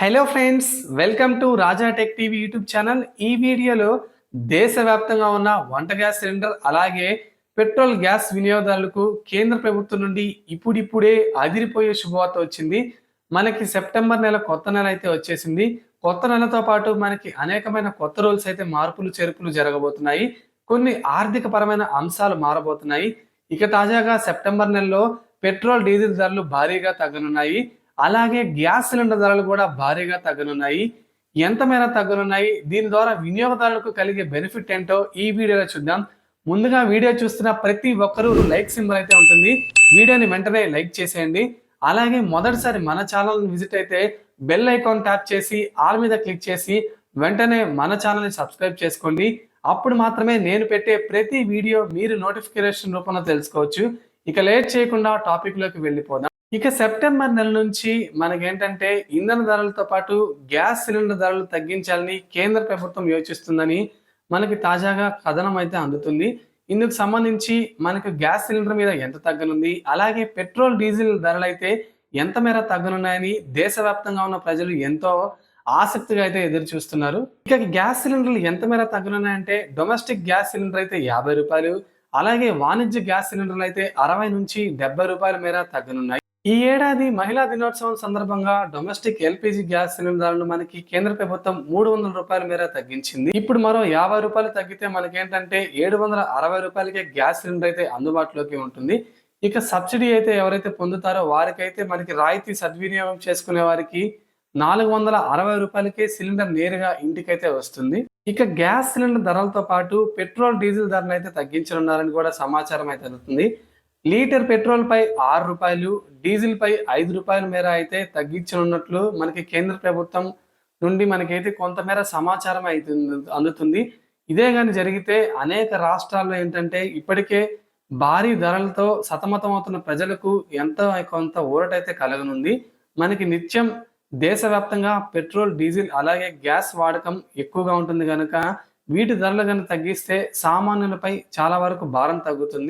Hello friends welcome to Raja tech TV YouTube channel ఈ వీడియోలో దేశవ్యాప్తంగా ఉన్న వంట గ్యాస్ సిలిండర్ అలాగే పెట్రోల్ గ్యాస్ వినియోగదారులకు కేంద్ర ప్రభుత్వం నుండి ఇప్పుడిప్పుడే అదిరిపోయే శుభవార్త వచ్చింది. మనకి సెప్టెంబర్ నెల కొత్త నెల అయితే వచ్చేసింది. కొత్త నెలతో పాటు మనకి అనేకమైన కొత్త రూల్స్ అయితే మార్పులు చేర్పులు జరగబోతున్నాయి. కొన్ని ఆర్థిక పరమైన అంశాలు మారబోతున్నాయి. ఇక తాజాగా సెప్టెంబర్ నెలలో పెట్రోల్ డీజిల్ ధరలు భారీగా తగ్గనున్నాయి. అలాగే గ్యాస్ సిలిండర్ ధరలు కూడా భారీగా తగ్గనున్నాయి. ఎంత మేర తగ్గనున్నాయి? దీని ద్వారా వినియోగదారులకు కలిగే బెనిఫిట్ ఏంటో ఈ వీడియోలో చూద్దాం. ముందుగా వీడియో చూస్తున్న ప్రతి ఒక్కరూ లైక్ సింబల్ అయితే ఉంటుంది. వీడియోని వెంటనే లైక్ చేసేయండి. అలాగే మొదటిసారి మన ఛానల్ విజిట్ అయితే బెల్ ఐకాన్ ట్యాప్ చేసి ఆల్ మీద క్లిక్ చేసి వెంటనే మన ఛానల్ని సబ్స్క్రైబ్ చేసుకోండి. అప్పుడు మాత్రమే నేను పెట్టే ప్రతి వీడియో మీరు నోటిఫికేషన్ రూపంలో తెలుసుకోవచ్చు. ఇక లేట్ చేయకుండా టాపిక్లోకి వెళ్ళిపోదాం. ఇక సెప్టెంబర్ నెల నుంచి మనకేంటంటే ఇంధన ధరలతో పాటు గ్యాస్ సిలిండర్ ధరలు తగ్గించాలని కేంద్ర ప్రభుత్వం యోచిస్తుందని మనకి తాజాగా కథనం అయితే అందుతుంది. ఇందుకు సంబంధించి మనకు గ్యాస్ సిలిండర్ మీద ఎంత తగ్గనుంది? అలాగే పెట్రోల్ డీజిల్ ధరలు అయితే ఎంత మేర తగ్గనున్నాయని దేశవ్యాప్తంగా ఉన్న ప్రజలు ఎంతో ఆసక్తిగా అయితే ఎదురు చూస్తున్నారు ఇక గ్యాస్ సిలిండర్లు ఎంత మేర తగ్గనున్నాయంటే డొమెస్టిక్ గ్యాస్ సిలిండర్ అయితే యాభై రూపాయలు అలాగే వాణిజ్య గ్యాస్ సిలిండర్లు అయితే అరవై నుంచి డెబ్బై రూపాయల మేర తగ్గనున్నాయి. ఈ ఏడాది మహిళా దినోత్సవం సందర్భంగా డొమెస్టిక్ ఎల్పిజి గ్యాస్ సిలిండర్లను మనకి కేంద్ర ప్రభుత్వం మూడు వందల రూపాయల మేర తగ్గించింది. ఇప్పుడు మరో యాభై రూపాయలు తగ్గితే మనకేంటంటే ఏడు వందల అరవై రూపాయలకే గ్యాస్ సిలిండర్ అయితే అందుబాటులోకి ఉంటుంది. ఇక సబ్సిడీ అయితే ఎవరైతే పొందుతారో వారికైతే మనకి రాయితీ సద్వినియోగం చేసుకునే వారికి నాలుగు వందల అరవై రూపాయలకే సిలిండర్ నేరుగా ఇంటికైతే వస్తుంది. ఇక గ్యాస్ సిలిండర్ ధరలతో పాటు పెట్రోల్ డీజిల్ ధరలు అయితే తగ్గించనున్నారని కూడా సమాచారం అయితే అందుతుంది. లీటర్ పెట్రోల్ పై ఆరు రూపాయలు డీజిల్ పై ఐదు రూపాయల మేర అయితే తగ్గించనున్నట్లు మనకి కేంద్ర ప్రభుత్వం నుండి మనకైతే కొంతమేర సమాచారం అయితే అందుతుంది. ఇదే కానీ జరిగితే అనేక రాష్ట్రాల్లో ఏంటంటే ఇప్పటికే భారీ ధరలతో సతమతమవుతున్న ప్రజలకు ఎంత కొంత ఊరటైతే కలగనుంది. మనకి నిత్యం దేశవ్యాప్తంగా పెట్రోల్ డీజిల్ అలాగే గ్యాస్ వాడకం ఎక్కువగా ఉంటుంది కనుక వీటి ధరలు కనుక తగ్గిస్తే సామాన్యులపై చాలా వరకు భారం తగ్గుతుంది.